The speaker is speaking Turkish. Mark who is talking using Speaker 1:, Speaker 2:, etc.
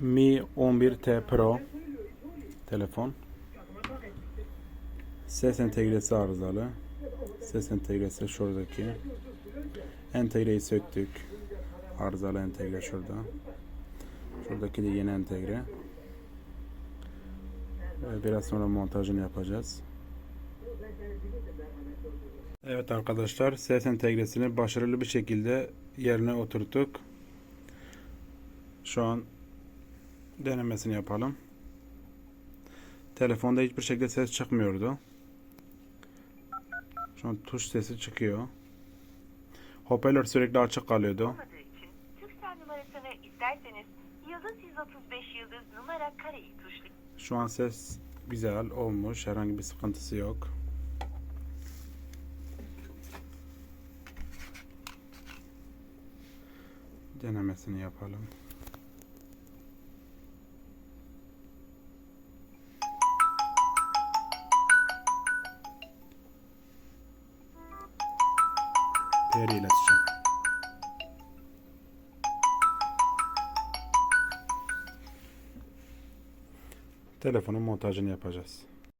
Speaker 1: Mi 11T Pro telefon. Ses entegresi arızalı. Ses entegresi şuradaki. Entegreyi söktük. Arızalı entegre şurada. Şuradaki de yeni entegre. Biraz sonra montajını yapacağız. Evet arkadaşlar ses entegresini başarılı bir şekilde yerine oturttuk. Şu an denemesini yapalım. Telefonda hiçbir şekilde ses çıkmıyordu. Şu an tuş sesi çıkıyor. Hoparlör sürekli açık kalıyordu.
Speaker 2: olmadığı için Türksel numarasını isterseniz yıldız 135 yıldız numara kareyi tuşlayın.
Speaker 1: Şu an ses güzel olmuş. Herhangi bir sıkıntısı yok. Denemesini yapalım. Peri iletişim. Telefonun montajını yapacağız.